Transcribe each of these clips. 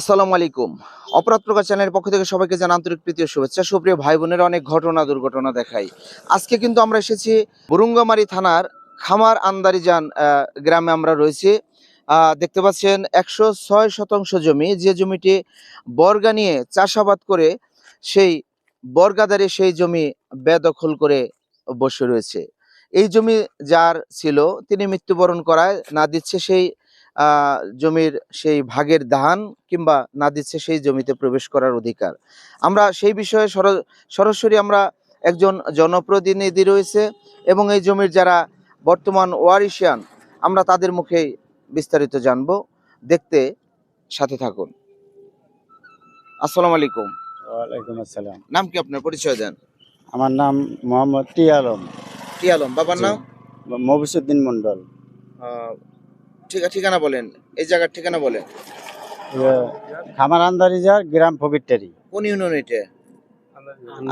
আসসালামু আলাইকুম। অপরাধ প্রকাশ চ্যানেলের পক্ষ থেকে সবাইকে জানা আন্তরিক প্রীতি ও শুভেচ্ছা। সুপ্রিয় ভাই বোনের, অনেক ঘটনা দুর্ঘটনা দেখাই। আজকে কিন্তু আমরা এসেছি বুরুঙ্গামারি থানার খামার আন্দারিজান গ্রামে আমরা রয়েছি। দেখতে পাচ্ছেন একশো ছয় শতাংশ জমি। যে জমিটি বর্গা নিয়ে চাষাবাদ করে, সেই বর্গাদারে সেই জমি বেদখল করে বসে রয়েছে। এই জমি যার ছিল, তিনি মৃত্যুবরণ করায়, না দিচ্ছে সেই জমির সেই ভাগের ধান কিংবা না দিচ্ছে সেই জমিতে প্রবেশ করার অধিকার। আমরা সেই বিষয়ে সরাসরি আমরা একজন জনপ্রতিনিধি রয়েছে এবং এই জমির যারা বর্তমান ওয়ারিশিয়ান আমরা তাদের মুখেই বিস্তারিত জানব। দেখতে সাথে থাকুন। আসসালামু আলাইকুম। ওয়ালাইকুম আসসালাম। নাম কি আপনার? পরিচয় দেন। আমার নাম মোহাম্মদ টি আলম। কি আলম বাবার নাম? মবিসুদ্দিন মন্ডল ঠিকানা বলেন এই জায়গার ঠিকানা বলেন। খামার আন্দারিজার গ্রাম ফকিরটারি। কোন ইউনিয়ন এটা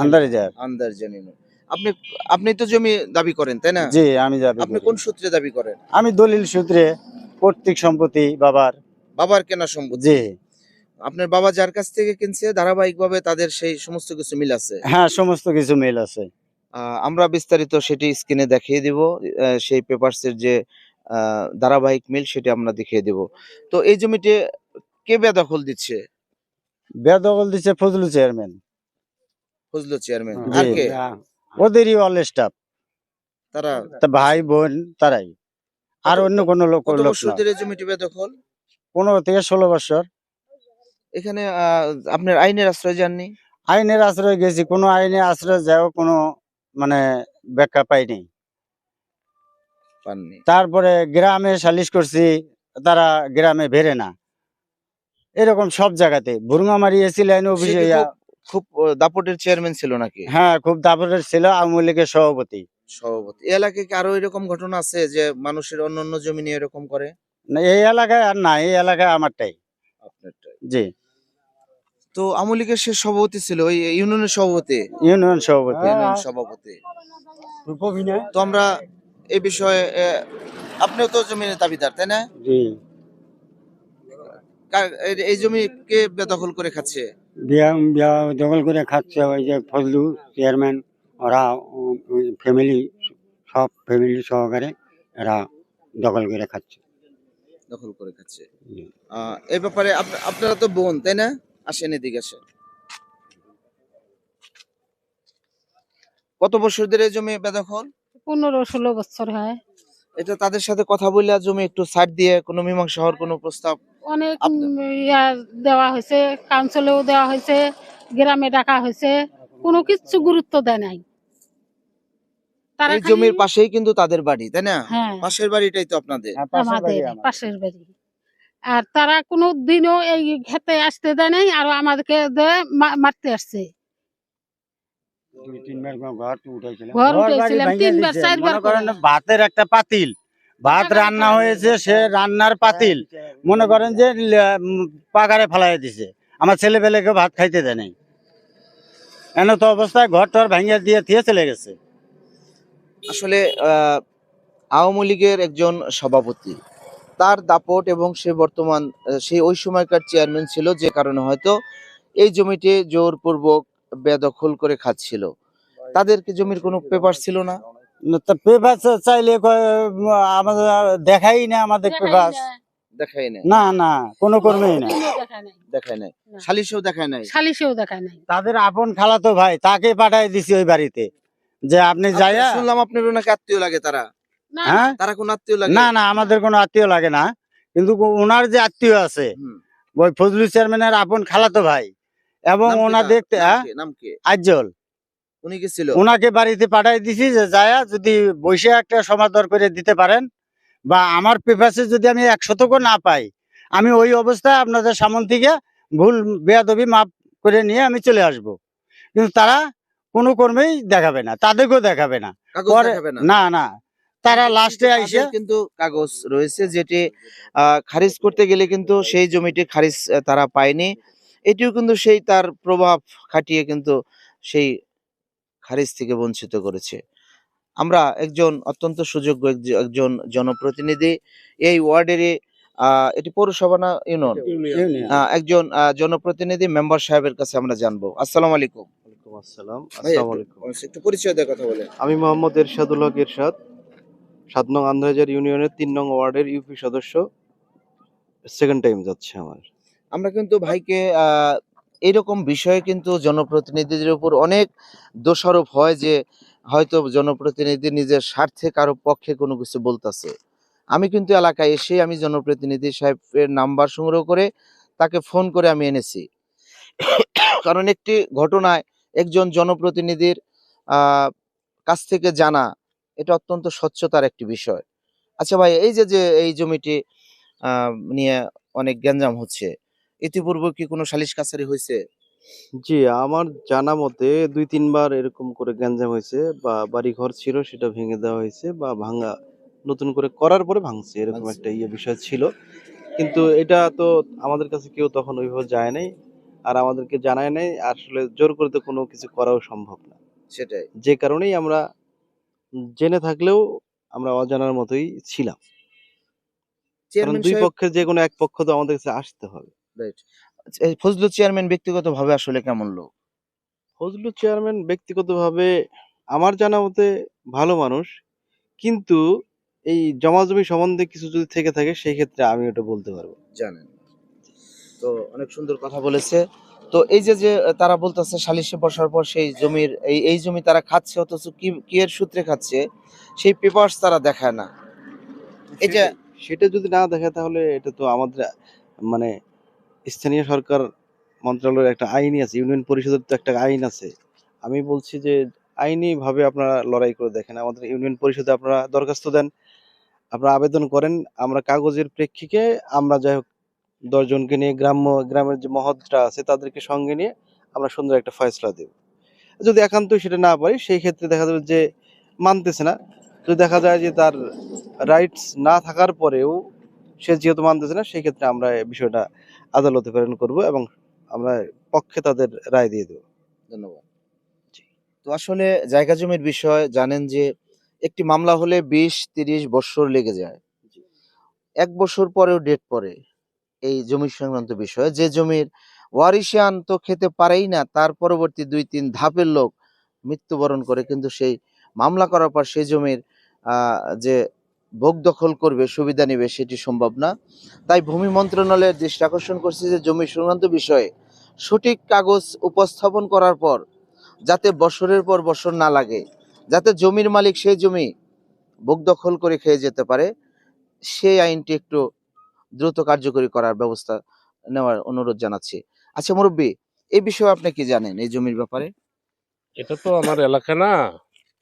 আন্দারিজার আন্দার জানি না। আপনি আপনি তো জমি দাবি করেন তাই না? জি আমি যাবি আপনি কোন সূত্রে দাবি করেন? আমি দলিল সূত্রে কর্তৃক সম্পত্তি বাবার। বাবার কেনা সম্পত্তি। জি। আপনার বাবা যার কাছ থেকে কিনছে ধারাবাহিকভাবে তাদের সেই সমস্ত কিছু মিল আছে? হ্যাঁ সমস্ত কিছু মিল আছে। আমরা বিস্তারিত সেটি স্ক্রিনে দেখিয়ে দিব। সেই পেপারসের যে ধারাবাহিক মিল সেটি আমরা দেখিয়ে দিব। তো এই জমিটি কে বেদখল দিচ্ছে? বেদখল দিচ্ছে ফজলু চেয়ারম্যান। ফজলু চেয়ারম্যান। আর কে? ওদেরই অল স্টাফ তারা? তা ভাই বোন তারাই। আর অন্য কোনো লোক লোক জমিটি বেদখল পনেরো থেকে ষোলো বছর। এখানে আপনার আইনের আশ্রয় যাননি? আইনের আশ্রয় গেছি কোনো আইনে আশ্রয় যাও কোনো মানে ব্যাখ্যা পাইনি। পাননি। তারপরে গ্রামে সালিশ করছি তারা গ্রামে বেরে না। এরকম সব জায়গাতে। ভুরুঙ্গামারি এসি লাইন অফিসে খুব খুব দাপটের চেয়ারম্যান ছিল নাকি? হ্যাঁ খুব দাপটের ছিল আওয়ামী লীগের সভাপতি। সভাপতি। এই এলাকায় কি আরও এরকম ঘটনা আছে যে মানুষের অন্য অন্য জমি নিয়ে এরকম করে? না এই এলাকায় আর না এই এলাকায় আমারটাই। আপনারটাই। জি। তো আওয়ামী লীগের সে সভাপতি ছিল ওই ইউনিয়নের সভাপতি? ইউনিয়ন সভাপতি। ইউনিয়ন সভাপতি। তো আমরা এই বিষয়ে আপনিও তো জমির দাবিদার তাই না? এই- জমি কে বেদখল করে খাচ্ছে? দখল করে খাচ্ছে ওই যে ফজলু চেয়ারম্যান ওরা ফ্যামিলি সব ফ্যামিলি সহকারে এরা দখল করে খাচ্ছে। দখল করে খাচ্ছে। এই ব্যাপারে আপনারা তো বোন তাই না? আসেন এদিকে আসেন। কত বছর ধরে এই জমি বেদখল? পনেরো ষোলো বছর হয়। এটা তাদের সাথে কথা বলে জমি একটু ছাড় দিয়ে কোনো মীমাংসা হওয়ার কোনো প্রস্তাব অনেক ইয়া দেওয়া হয়েছে কাউন্সিলেও দেওয়া হয়েছে গ্রামে ডাকা হয়েছে কোনো কিছু গুরুত্ব দেয় নাই। তারা এই জমির পাশেই কিন্তু তাদের বাড়ি তাই না? হ্যাঁ। পাশের বাড়িটাই তো আপনাদের। হ্যাঁ, পাশের আমাদের বাড়ি পাশের বাড়ি। আর তারা কোনো দিনও এই খেতে আসতে দেয় নাই আর আমাদেরকে দে- মা- মারতে আসছে। দুই তিনবার ঘর- ঘর ঘর ঘর বাড়ি উঠেছিলাম, ভেঙে তিনবার, চারবার করেন ভাতের একটা পাতিল। ভাত রান্না হয়েছে সে রান্নার পাতিল। মনে করেন যে উম, ফেলাই দিছে। আমার ছেলে পেলেকে ভাত খাইতে দেয় নাই। এন তো অবস্থায় ঘর টর ভেঙে দিয়ে থিয়ে চলে গেছে। আসলে আহ, আওয়ামী লীগের একজন সভাপতি তার দাপট এবং সে বর্তমান সেই ওই সময়কার চেয়ারম্যান ছিল যে কারণে হয়তো এই জমিটি জোরপূর্বক বেদখল করে খাচ্ছিল। তাদেরকে জমির কোনো পেপার ছিল না? না পেপার চাইলে আমাদের দেখাই না আমাদের পেপার না, দেখাই নাই? না না কোনো কর্মেই না কোনো দেখায় নাই। দেখায় নাই? না। সালিশেও দেখায় নাই? সালিশেও দেখায় নাই। তাদের আপন খালাতো ভাই তাকে পাঠাই দিছি ওই বাড়িতে। যে আপনি যাইয়া শুনলাম আপনার ওনাকে আত্মীয় লাগে তারা। হ্যাঁ? তারা কোন আত্মীয় লাগে? না না আমাদের কোনো আত্মীয় লাগে না। কিন্তু ওনার যে আত্মীয় আছে। ওই ফজলু চেয়ারম্যানের আপন খালাতো ভাই। এবং নাম কি ওনা দেখতে নাম কি? নাম আজ্জল। উনি কি ছিল ওনাকে বাড়িতে পাঠাই দিছি যে যায়া যদি বসে একটা সমাদর করে দিতে পারেন বা আমার পেপারসে যদি আমি এক শতক না পাই আমি ওই অবস্থায় আপনাদের সামন থেকে ভুল বেয়াদবি মাপ করে নিয়ে আমি চলে আসব। কিন্তু তারা কোনো কর্মেই দেখাবে না তাদেরকেও দেখাবে না। না। না তারা লাস্টে আইসে কিন্তু কাগজ রয়েছে যেটি খারিজ করতে গেলে কিন্তু সেই জমিটি খারিজ তারা পায়নি। এটিও কিন্তু সেই তার প্রভাব খাটিয়ে কিন্তু সেই খারিজ থেকে বঞ্চিত করেছে। আমরা একজন অত্যন্ত সুযোগ্য একজ- একজন জনপ্রতিনিধি এই ওয়ার্ডেরই আহ, এটি পৌরসভা না ইউনিয়ন। একজন আহ, জনপ্রতিনিধি মেম্বার সাহেবের কাছে আমরা জানব। আসসালামু আলাইকুম। ওয়ালাইকুম আসসালাম। আসসালামু আলাইকুম। একটু পরিচয় দিয়ে কথা বলেন। আমি মোহাম্মদ এরশাদুল হক এরশাদ সাত নং আন্দাহাজার ইউনিয়নের তিন নং ওয়ার্ডের ইউপি সদস্য। সেকেন্ড টাইম যাচ্ছে আমার। আমরা কিন্তু ভাইকে এরকম বিষয়ে কিন্তু জনপ্রতিনিধিদের উপর অনেক দোষারোপ হয় যে, হয়তো জনপ্রতিনিধি নিজের স্বার্থে কারও পক্ষে কোনো কিছু বলতেছে। আমি কিন্তু এলাকায় এসে আমি জনপ্রতিনিধি সাহেবের নাম্বার সংগ্রহ করে তাকে ফোন করে আমি এনেছি। কারণ একটি ঘটনায় একজন জনপ্রতিনিধির কাছ থেকে জানা, এটা অত্যন্ত স্বচ্ছতার একটি বিষয়। আচ্ছা ভাই, এই যে যে, এই জমিটি নিয়ে অনেক গ্যাঞ্জাম হচ্ছে ইতিপূর্বে কি কোনো সালিশ কাছারি হয়েছে জি আমার জানা মতে দুই তিনবার এরকম করে গ্যাঞ্জাম হয়েছে বা বাড়ি ঘর ছিল সেটা ভেঙে দেওয়া হয়েছে বা ভাঙা নতুন করে করার পরে ভাঙছে এরকম একটা ইয়ে বিষয় ছিল। কিন্তু এটা তো আমাদের কাছে কেউ তখন ওইভাবে যায় নাই আর আমাদেরকে জানায় নাই আসলে জোর করে তো কোনো কিছু করাও সম্ভব না। সেটাই। যে কারণেই আমরা জেনে থাকলেও আমরা অজানার মতোই ছিলাম। কারণ দুই পক্ষের যে কোনো এক পক্ষ তো আমাদের কাছে আসতে হবে। Right. এই ফজলু চেয়ারম্যান ব্যক্তিগতভাবে আসলে কেমন লোক? ফজলু চেয়ারম্যান ব্যক্তিগতভাবে আমার জানা মতে ভালো মানুষ। কিন্তু এই জমা জমি সম্বন্ধে কিছু যদি থেকে থাকে সেই ক্ষেত্রে আমি ওটা বলতে পারব। জানেন। তো অনেক সুন্দর কথা বলেছে। তো এই যে যে তারা বলতেছে সালিশে বসার পর সেই জমির এই এই জমি তারা খাচ্ছে অথচ কি কি এর সূত্রে খাচ্ছে সেই পেপারস তারা দেখায় না। এটা সেটা- সেটা যদি না দেখে তাহলে এটা তো আমাদের মানে স্থানীয় সরকার মন্ত্রণালয়ের একটা আইনই আছে, ইউনিয়ন পরিষদের তো একটা আইন আছে। আমি বলছি যে আইনি ভাবে আপনারা লড়াই করে দেখেন, আমাদের ইউনিয়ন পরিষদে আপনারা দরখাস্ত দেন, আপনারা আবেদন করেন, আমরা কাগজের প্রেক্ষিতে আমরা যাই হোক দশজনকে নিয়ে গ্রাম্য, গ্রামের যে মহৎরা আছে তাদেরকে সঙ্গে নিয়ে আমরা সুন্দর একটা ফয়সলা দেব। যদি একান্তই সেটা না পারি, সেই ক্ষেত্রে দেখা যাবে যে মানতেছে না। যদি দেখা যায় যে তার রাইটস না থাকার পরেও সে যেহেতু মানতেছে না, সেই ক্ষেত্রে আমরা বিষয়টা আদালতে প্রেরণ করব এবং আমরা পক্ষে তাদের রায় দিয়ে দেবো। ধন্যবাদ। তো আসলে জায়গা জমির বিষয় জানেন যে, একটি মামলা হলে বিশ তিরিশ বছর লেগে যায়। এক বছর পরেও ডেট পড়ে এই জমি সংক্রান্ত বিষয়। যে জমির ওয়ারিশান তো খেতে পারেই না, তার পরবর্তী দুই তিন ধাপের লোক মৃত্যুবরণ করে, কিন্তু সেই মামলা করার পর সেই জমির যে ভোগ দখল করবে সুবিধা নেবে সেটি সম্ভব না। তাই ভূমি মন্ত্রণালয়ের দৃষ্টি আকর্ষণ করছে যে জমি সংক্রান্ত বিষয়ে সঠিক কাগজ উপস্থাপন করার পর যাতে বছরের পর বছর না লাগে যাতে জমির মালিক সেই জমি ভোগ দখল করে খেয়ে যেতে পারে সেই আইনটি একটু দ্রুত কার্যকরী করার ব্যবস্থা নেওয়ার অনুরোধ জানাচ্ছি। আচ্ছা মুরব্বী এই বিষয়ে আপনি কি জানেন এই জমির ব্যাপারে? এটা তো আমার এলাকা না।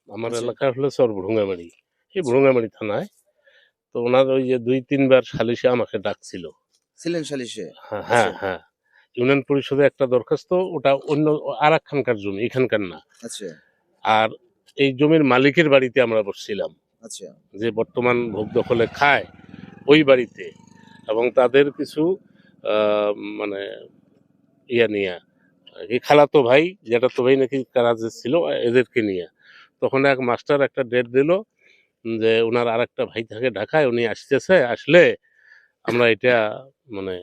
আমার আচ্ছা। এলাকা হলো চর এই ভুঙ্গামারি থানায়। তো ওনার ওই যে দুই তিনবার সালিশে আমাকে ডাকছিল। ছিলেন সালিশে? হ্যাঁ হ্যাঁ আচ্ছা। হ্যাঁ। ইউনিয়ন পরিষদে একটা দরখাস্ত ওটা অন্য আর একখানকার জমি এখানকার না। আচ্ছা। আর এই জমির মালিকের বাড়িতে আমরা বসছিলাম। আচ্ছা। যে বর্তমান ভোগ দখলে খায় ওই বাড়িতে। এবং তাদের কিছু মানে ইয়া নিয়ে কি খালাতো ভাই যেটা তো ভাই নাকি কারাজে ছিল এদেরকে নিয়ে। তখন এক মাস্টার একটা ডেট দিল যে ওনার আর একটা ভাই থাকে ঢাকায় উনি আসতেছে আসলে আমরা এটা মানে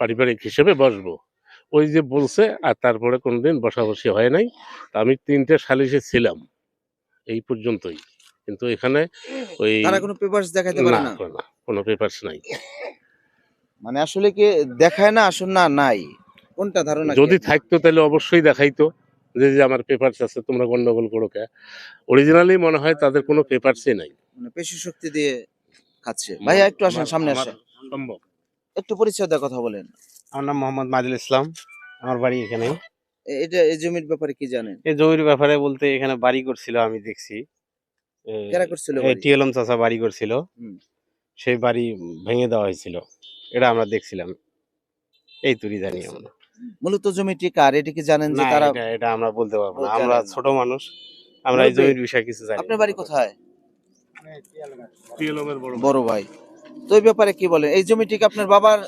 পারিবারিক হিসেবে বসবো। ওই যে বলছে আর তারপরে কোনোদিন বসাবসি হয় নাই। তা আমি তিনটে সালিশে ছিলাম এই পর্যন্তই। কিন্তু এখানে ওই তারা কোনো পেপারস দেখাতে পারে না, কোনো পেপারস নাই। মানে আসলে কি দেখায় না আসলে না নাই। কোনটা ধারণা যদি থাকতো তাহলে অবশ্যই দেখাইতো। যে যে আমার পেপারস আছে তোমরা গন্ডগোল করো কে? অরিজিনালি মনে হয় তাদের কোনো পেপারসই নাই। মানে পেশি শক্তি দিয়ে খাচ্ছে। ভাইয়া একটু আসেন সামনে আসেন। সম্ভব। একটু পরিচয় দেওয়ার কথা বলেন। আমার নাম মোহাম্মদ মাদিল ইসলাম। আমার বাড়ি এখানে। এটা এই জমির ব্যাপারে কি জানেন? এই জমির ব্যাপারে বলতে এখানে বাড়ি করছিল আমি দেখছি। কেরা করছিল বাড়ি? টিএলএম চাচা বাড়ি করছিল। সেই বাড়ি ভেঙে দেওয়া হয়েছিল। এটা আমরা দেখছিলাম। এই তুরি জানি আমরা। মূলত জমিটি কার? এটা কি জানেন যে তারা এটা এটা আমরা বলতে পারব না। আমরা ছোট মানুষ আমরা এই জমির বিষয়ে কিছু জানি আপনার বাড়ি কোথায়? বড় বড় ভাই। তো এই ব্যাপারে কি বলেন? এই জমিটি কি আপনার বাবার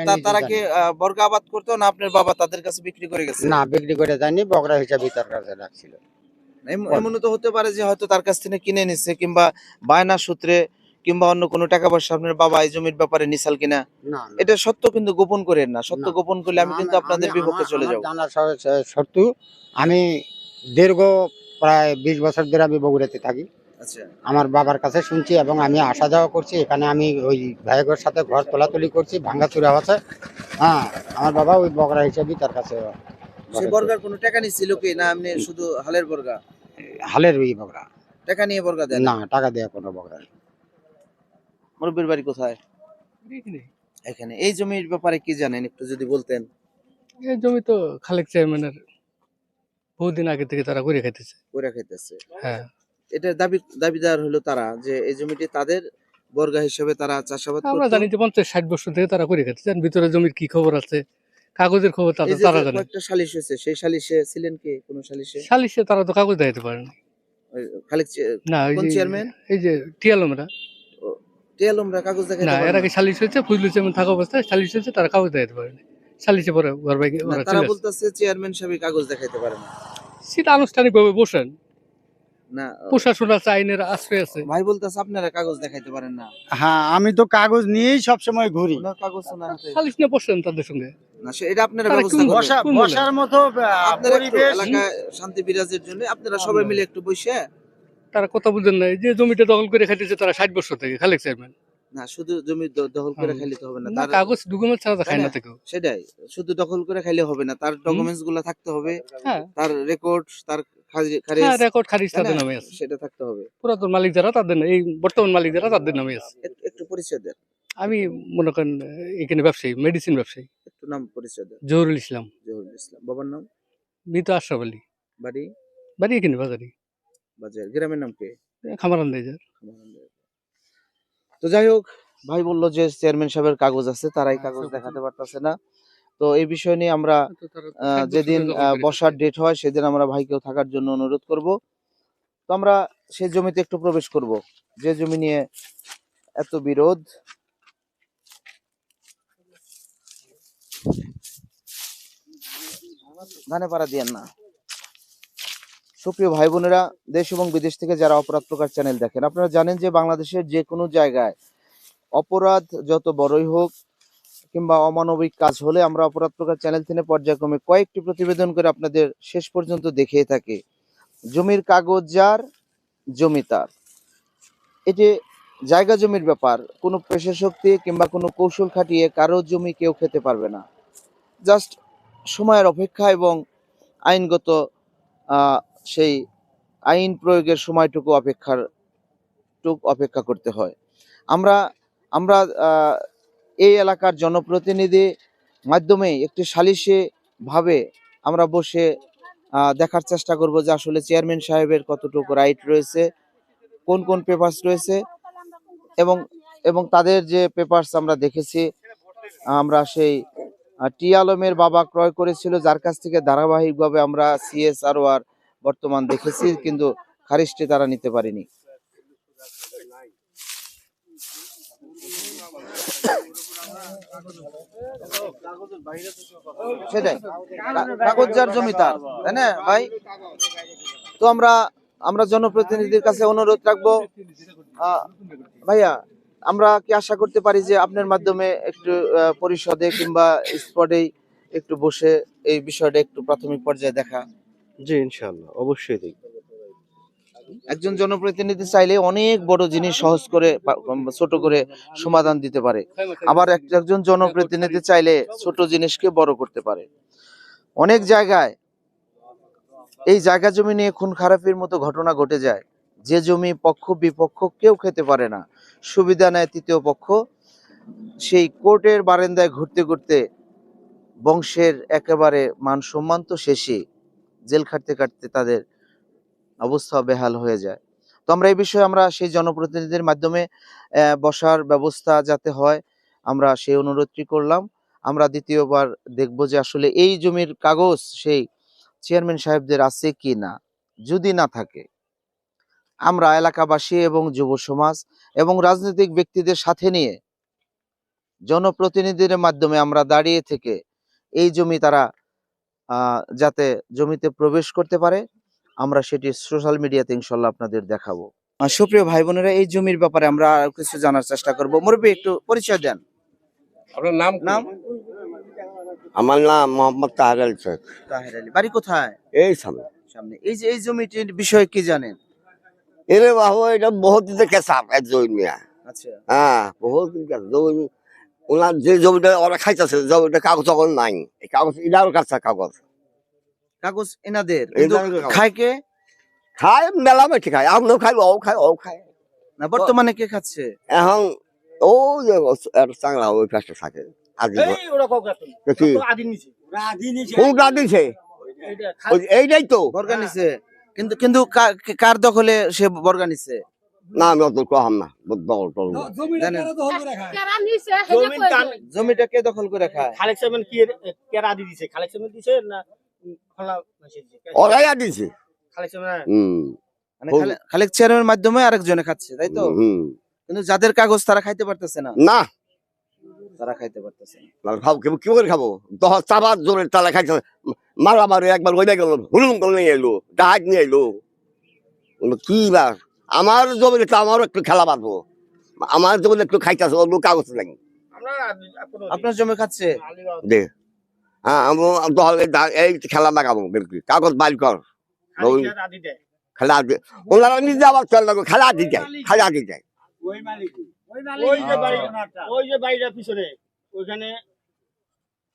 তা- তারা কি বর্গা আবাদ করতো না আপনার বাবা তাদের কাছে বিক্রি করে গেছে? না বিক্রি করে যায়নি বকরা হিসাবে তার কাছে রাখছিল। এম- এমনও তো হতে পারে যে হয়তো তার কাছ থেকে কিনে নিচ্ছে কিংবা বায়না সূত্রে কিংবা অন্য কোনো টাকা পয়সা আপনার বাবা এই জমির ব্যাপারে নিসাল কিনা এটা সত্য কিন্তু গোপন করেন না। সত্য গোপন করলে আমি কিন্তু আপনাদের বিপক্ষে চলে যাব। সত্য আমি দীর্ঘ প্রায় বিশ বছর ধরে আমি বগুড়াতে থাকি। আচ্ছা। আমার বাবার কাছে শুনছি এবং আমি আসা যাওয়া করছি। এখানে আমি ওই ভাইয়ের সাথে ঘর তোলাতুলি করছি ভাঙ্গাচুরা আছে হ্যাঁ আমার বাবা ওই বগরা হিসেবেই তার কাছে বর্গার কোনো টাকা নিছিল কি না আপনি শুধু হালের বর্গা? হালের ওই বগরা টাকা নিয়ে বর্গা দেন? না টাকা দেওয়া কোনো বগরা। মুরব্বীর বাড়ি কোথায়? এখানে। এই জমির ব্যাপারে কি জানেন? একটু যদি বলতেন। এই জমি তো খালেক চেয়ারম্যানের বহুদিন আগে থেকে তারা করে খাইতেছে। করে খাইতেছে। হ্যাঁ। এটা দাবি দাবিদার হলো তারা যে এই জমিটি তাদের বর্গা হিসেবে তারা চাষাবাদ আমরা জানি যে পঞ্চাশ ষাট বছর থেকে তারা করে খাইতেছে। ভিতরে জমির কি খবর আছে? কাগজের খবর তারা যে জানে। কয়েকটা সালিশ হয়েছে সেই সালিশে ছিলেন কি? কোন সালিশে? সালিশে তারা তো কাগজ দেখাতে পারে না খালেক না কোন চেয়ারম্যান? এই যে টিয়ালমরা টিয়ালমরা কাগজ দেখাইতে না এর আগে সালিশ হয়েছে ফজলুল চেয়ারম্যান থাকা অবস্থায় সালিশ হয়েছে তারা কাগজ দেখাতে পারে সালিশে পরে ঘর বাইকে তারা বলতেছে চেয়ারম্যান সাহেব কাগজ দেখাইতে পারে না। সেটা আনুষ্ঠানিকভাবে বসেন। না প্রশাসন আছে আইনের আশ্রয় আছে। ভাই বলতেছে আপনারা কাগজ দেখাইতে পারেন না। হ্যাঁ আমি তো কাগজ নিয়েই সব সময় ঘুরি কাগজ সালিশ নিয়ে বসেন তাদের সঙ্গে। না আপনারা ব্যবস্থা? বসার মতো আপনারা এলাকায় শান্তি বিরাজের জন্য আপনারা সবাই মিলে একটু বসে তারা কথা বুঝেন নাই যে জমিটা দখল করে খাইতেছে তারা ষাট বছর থেকে খালেক চেয়ারম্যান না শুধু জমি দখল করে খাইলে তো হবে না। না তার কাগজ ডকুমেন্ট ছাড়া তো খায় না তাই সেটাই। শুধু দখল করে খাইলে হবে না তার ডকুমেন্টসগুলো থাকতে হবে। হ্যাঁ। তার রেকর্ড তার খারিজ হ্যাঁ রেকর্ড খারিজ তাদের নামে আছে। সেটা থাকতে হবে। পুরাতন মালিক যারা তাদের এই বর্তমান মালিক যারা তাদের নামে আছে। একটু- একটু পরিচয় দেন। আমি মনে করেন এখানে ব্যবসায়ী মেডিসিন ব্যবসায়ী। একটু নাম পরিচয় দেন। জহুরুল ইসলাম। জহুরুল ইসলাম। বাবার নাম? মৃত আশরাফ আলী। বাড়ি? বাড়ি এখানে বাজারি। বাজার গ্রামের নাম কে? খামার আন্দাজ তো যাই হোক ভাই বলল যে চেয়ারম্যান সাহেবের কাগজ আছে তারাই কাগজ দেখাতে পারতেছে না। তো এই বিষয় নিয়ে আমরা যেদিন বসার ডেট হয় সেদিন আমরা ভাইকেও থাকার জন্য অনুরোধ করব। তো আমরা সেই জমিতে একটু প্রবেশ করব। যে জমি নিয়ে এত বিরোধ। ধানে পাড়া দিয়েন না। সুপ্রিয় ভাই বোনেরা দেশ এবং বিদেশ থেকে যারা অপরাধ প্রকার চ্যানেল দেখেন, আপনারা জানেন যে বাংলাদেশের যে কোনো জায়গায় অপরাধ যত বড়ই হোক কিংবা অমানবিক কাজ হলে আমরা অপরাধ প্রকার চ্যানেল থেকে পর্যায়ক্রমে কয়েকটি প্রতিবেদন করে আপনাদের শেষ পর্যন্ত দেখিয়ে থাকি। জমির কাগজ যার, জমি তার। এটি জায়গা জমির ব্যাপার, কোনো পেশা শক্তি কিংবা কোনো কৌশল খাটিয়ে কারও জমি কেউ খেতে পারবে না। জাস্ট সময়ের অপেক্ষা এবং আইনগত সেই আইন প্রয়োগের সময়টুকু অপেক্ষার টুক অপেক্ষা করতে হয়। আমরা আমরা এই এলাকার জনপ্রতিনিধি মাধ্যমে একটি সালিশে ভাবে আমরা বসে দেখার চেষ্টা করব যে আসলে চেয়ারম্যান সাহেবের কতটুকু রাইট রয়েছে, কোন কোন পেপার্স রয়েছে এবং এবং তাদের যে পেপার্স আমরা দেখেছি, আমরা সেই টি আলমের বাবা ক্রয় করেছিল, যার কাছ থেকে ধারাবাহিকভাবে আমরা সিএসআর আর বর্তমান দেখেছি, কিন্তু খারিজটি তারা নিতে পারেনি। সেটাই। কাগজ যার জমি তার, তাই না ভাই? তো আমরা আমরা জনপ্রতিনিধির কাছে অনুরোধ রাখব। ভাইয়া, আমরা কি আশা করতে পারি যে আপনার মাধ্যমে একটু পরিষদে কিংবা স্পটেই একটু বসে এই বিষয়টা একটু প্রাথমিক পর্যায়ে দেখা জি, ইনশাআল্লাহ, অবশ্যই দেখব একজন জনপ্রতিনিধি চাইলে অনেক বড় জিনিস সহজ করে ছোট করে সমাধান দিতে পারে। আবার এক- একজন জনপ্রতিনিধি চাইলে ছোট জিনিসকে বড় করতে পারে। অনেক জায়গায় এই জায়গা জমি নিয়ে খুন খারাপির মতো ঘটনা ঘটে যায়। যে জমি পক্ষ বিপক্ষ কেউ খেতে পারে না। সুবিধা নেয় তৃতীয় পক্ষ। সেই কোর্টের বারান্দায় ঘুরতে ঘুরতে বংশের একেবারে মান সম্মান তো শেষে। জেল খাটতে কাটতে তাদের অবস্থা বেহাল হয়ে যায়। তো আমরা এই বিষয়ে আমরা সেই জনপ্রতিনিধির মাধ্যমে বসার ব্যবস্থা যাতে হয়, আমরা সেই অনুরোধটি করলাম। আমরা দ্বিতীয়বার দেখব যে আসলে এই জমির কাগজ সেই চেয়ারম্যান সাহেবদের আছে কি না। যদি না থাকে, আমরা এলাকাবাসী এবং যুব সমাজ এবং রাজনৈতিক ব্যক্তিদের সাথে নিয়ে জনপ্রতিনিধির মাধ্যমে আমরা দাঁড়িয়ে থেকে এই জমি তারা যাতে জমিতে প্রবেশ করতে পারে আমরা সেটি সোশ্যাল মিডিয়াতে ইনশাল্লাহ আপনাদের দেখাবো। সুপ্রিয় ভাই বোনেরা এই জমির ব্যাপারে আমরা আরও কিছু জানার চেষ্টা করব। মুরব্বী একটু পরিচয় দেন। আপনার নাম নাম? আমার নাম মোহাম্মদ তাহার শেখ। তাহের আলী। বাড়ি কোথায়? এই সামনে। সামনে। এই যে এই জমিটির বিষয়ে কি জানেন? এরে বাবু এটা বহুত দিন থেকে সাপ এক জমি। আচ্ছা। হ্যাঁ বহুত দিন থেকে জমি ওনার যে জমিটা ওরা খাইতেছে জমিটা কাগজ তখন নাই। এই কাগজ ইনার কাছে কাগজ। কাগজ এনাদের খায় কে? খায় মেলা মেঠি খায় আপনিও খাই ও খায় ও খায়। না বর্তমানে কে খাচ্ছে? এখন ও যে চাংলা ওই পাশে থাকে এইটাই তো। বর্গা নিছে কিন্তু কিন্তু কা- কার দখলে সে বর্গা নিছে না আমি অত কহাম না দল টল না। জানেন? কারা নিছে হেডে কই দেয়। জমিটা কে দখল করে খায় খালেক কি কেরা দি দিছে? খালেক দিছে না ওরাই দিছে। খালেক সেভেন হুম। মানে খালেক মাধ্যমে আরেকজনে খাচ্ছে তাই তো? হুম কিন্তু যাদের কাগজ তারা খাইতে পারতেছে না। না। তারা খাইতে পারতেছে না। খাব কি করে খাব? দশ চাবার জোরে তালা খাইছে। মারা মারে একবার ওই গেল হুলুম করে নিয়ে এলো ডাহাজ নিয়ে এলো। কি বার আমার জমিতে তো আমারও একটু খেলা পারব আমার জমিতে একটু খাইতেছে ওর কাগজ নাই। আপনার জমি খাচ্ছে? দে। হ্যাঁ আমি এই খেলা লাগাবো কাগজ বাইর কর। খেলা ওনারা নিজে আবার চল লাগো খেলা দি যায় খেলা দি যায় ওই যে বাড়ি ওই যে বাড়িটার পিছনে। ওইখানে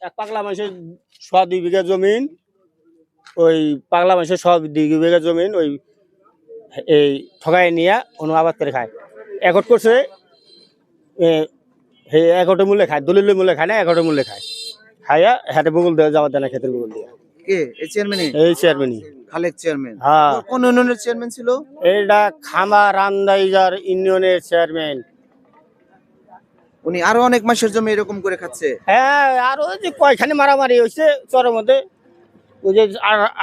এক পাগলা মানুষের ছ দুই বিঘা জমিন। ওই পাগলা মানুষের ছ দুই বিঘা জমিন। ওই এই ঠগায় নিয়ে অনু আবাদ করে খায়। একট করছে এ, সেই একটে মূল্যে খায় দলিলের মূল্যে খায় না একটে মূল্যে খায়। খাইয়া হাতে বগুল দেওয়া যাওয়ার দেয় না ক্ষেতের বগুল দিয়ে। কে? এই চেয়ারম্যান এই চেয়ারম্যানই খালেক চেয়ারম্যান হ্যাঁ। কোন ইউনিয়নের চেয়ারম্যান ছিল? এইটা খামা রান্দাইজার ইউনিয়নের চেয়ারম্যান উনি আরও অনেক মাসের জমি এরকম করে খাচ্ছে। হ্যাঁ আর যে কয়খানি মারামারি হয়েছে চরের মধ্যে। ওই যে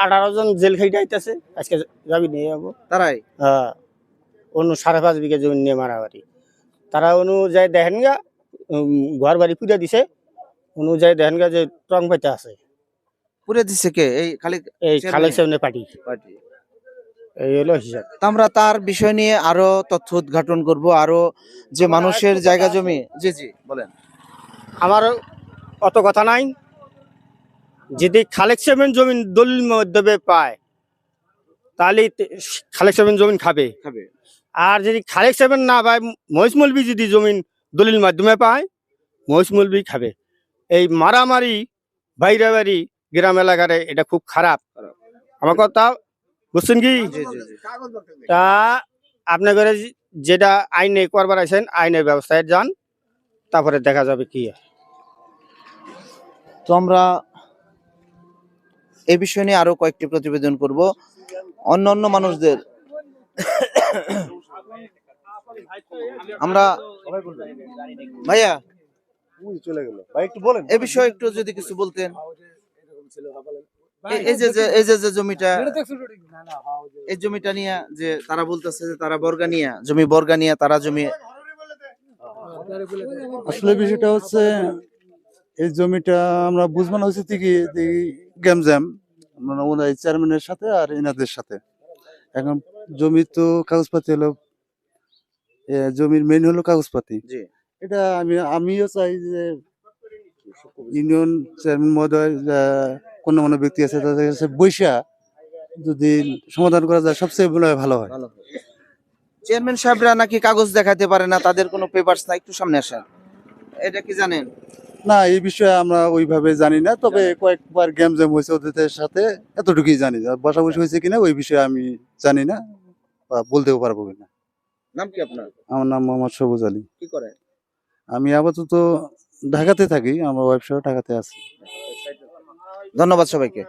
আঠারো জন জেল খাইতে আইতেছে আজকে যাবি নিয়ে যাব। তারাই? হ্যাঁ অন্য সাড়ে পাঁচ বিঘা জমি নিয়ে মারামারি। তারা অনুযায়ী দেখেন গা ঘর বাড়ি পুজো দিছে অনুযায়ী দেখেন গা যে টং পাইতে আছে। পুরে দিছে কে? এই খালেক এই? খালেক সামনে পার্টি। পার্টি। এই হলো হিসাব। তা আমরা তার বিষয় নিয়ে আরও তথ্য উদ্ঘাটন করব আরও যে মানুষের জায়গা জমি জি জি বলেন। আমার অত কথা নাই। যদি খালেক সেভেন জমিন দলিল মধ্যে পায় তাহলে খালেক সেভেন জমিন খাবে। খাবে। আর যদি খালেক সেভেন না পায় মহিষ মলবি যদি জমিন দলিল মাধ্যমে পায় মহিষ মলবি খাবে। এই মারামারি বাইরে বাড়ি গ্রাম এলাকারে এটা খুব খারাপ। আমার কথা বুঝছেন কি? তা আপনাদের যেটা আইনে করবার আছেন আইনের ব্যবস্থায় যান তারপরে দেখা যাবে কি। তো আমরা এই বিষয় নিয়ে আরও কয়েকটি প্রতিবেদন করব অন্য অন্য মানুষদের আমরা ভাইয়া চলে গেল ভাই একটু বলেন এ বিষয়ে একটু যদি কিছু বলতেন এই- এই যে যে- এই যে যে জমিটা এই জমিটা নিয়ে যে তারা বলতেছে যে তারা বর্গা নিয়ে জমি বর্গা নিয়ে তারা জমি আসলে বিষয়টা হচ্ছে এই জমিটা আমরা বুঝবানো হয়েছে কি গেম জ্যাম মানে ওনার চেয়ারম্যানের সাথে আর এনাদের সাথে। এখন জমি তো কাগজপাতি হলো জমির মেন হলো কাগজপাতি। এটা আমি আমিও চাই যে ইউনিয়ন চেয়ারম্যান মহোদয় কোনো কোনো ব্যক্তি আছে তাদের কাছে বৈশা যদি সমাধান করা যায় সবচেয়ে ভালো হয়। চেয়ারম্যান সাহেবরা নাকি কাগজ দেখাতে পারে না তাদের কোনো পেপারস না একটু সামনে আসেন। এটা কি জানেন? না এই বিষয়ে আমরা ওইভাবে জানি না তবে কয়েকবার গেম জ্যাম হয়েছে ওদের সাথে এতটুকুই জানি। আর বসাবসি হয়েছে কিনা ওই বিষয়ে আমি জানি না বা বলতেও পারব কিনা। নাম কি আপনার? আমার নাম মোহাম্মদ সবুজ আলী। কি করে আমি আপাতত ঢাকাতে থাকি আমার ওয়াইফসহ ঢাকাতে আছি। ধন্যবাদ সবাইকে।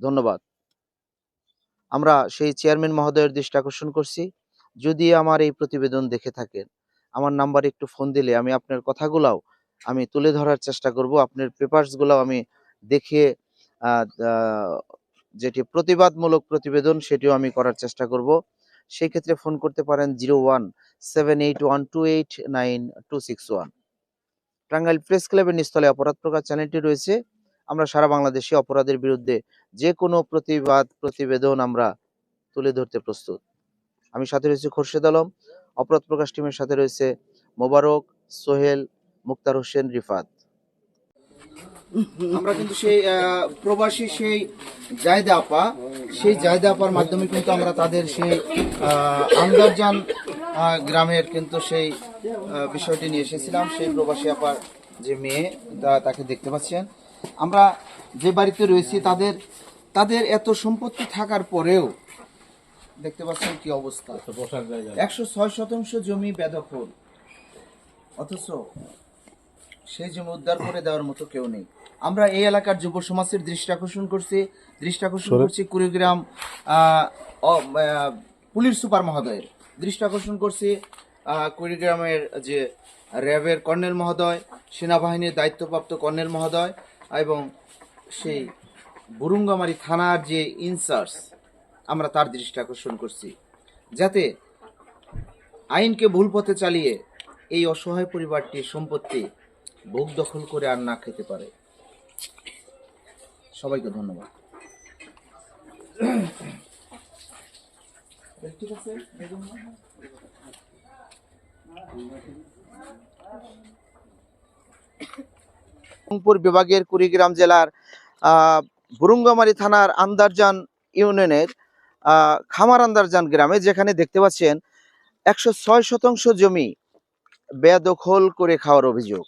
ধন্যবাদ। আমরা সেই চেয়ারম্যান মহোদয়ের দৃষ্টি আকর্ষণ করছি। যদি আমার এই প্রতিবেদন দেখে থাকেন আমার নাম্বার একটু ফোন দিলে আমি আপনার কথাগুলাও আমি তুলে ধরার চেষ্টা করব। আপনার পেপারস গুলাও আমি দেখিয়ে যেটি প্রতিবাদমূলক প্রতিবেদন সেটিও আমি করার চেষ্টা করব। সেই ক্ষেত্রে ফোন করতে পারেন zero one seven eight one two eight nine two six one. Tangail press ক্লাবের নিস্তলে অপরাধ প্রকাশ চ্যানেলটি রয়েছে। আমরা সারা বাংলাদেশে অপরাধের বিরুদ্ধে যে কোনো প্রতিবাদ প্রতিবেদন আমরা তুলে ধরতে প্রস্তুত। আমি সাথে রয়েছে খোরশেদ আলম। অপরাধ প্রকাশ টিমের সাথে রয়েছে মোবারক, সোহেল মুক্তার হোসেন রিফাত। আমরা কিন্তু সেই প্রবাসী সেই জায়দা আপা সেই জায়দা আপার মাধ্যমে কিন্তু আমরা তাদের সেই আন্দারজান গ্রামের কিন্তু সেই বিষয়টি নিয়ে এসেছিলাম। সেই প্রবাসী আপার যে মেয়ে তা- তাকে দেখতে পাচ্ছেন। আমরা যে বাড়িতে রয়েছি তাদের তাদের এত সম্পত্তি থাকার পরেও দেখতে পাচ্ছেন কি অবস্থা। একশো ছয় শতাংশ জমি বেদখল। অথচ সেই জমি উদ্ধার করে দেওয়ার মতো কেউ নেই। আমরা এই এলাকার যুব সমাজের দৃষ্টি আকর্ষণ করছি। দৃষ্টি আকর্ষণ করছি কুড়িগ্রাম পুলিশ সুপার মহোদয়ের। দৃষ্টি আকর্ষণ করছি কুড়িগ্রামের যে র্যাবের কর্নেল মহোদয় সেনাবাহিনীর দায়িত্বপ্রাপ্ত কর্নেল মহোদয় এবং সেই বুরুঙ্গামারি থানার যে ইনচার্জ আমরা তার দৃষ্টি আকর্ষণ করছি। যাতে আইনকে ভুল পথে চালিয়ে এই অসহায় পরিবারটির সম্পত্তি ভোগ দখল করে আর না খেতে পারে। সবাইকে ধন্যবাদ। বিভাগের কুড়িগ্রাম জেলার বুরুঙ্গামারি থানার আন্দারজান ইউনিয়নের খামার আন্দারজান গ্রামে যেখানে দেখতে পাচ্ছেন একশো ছয় শতাংশ জমি বেদখল করে খাওয়ার অভিযোগ।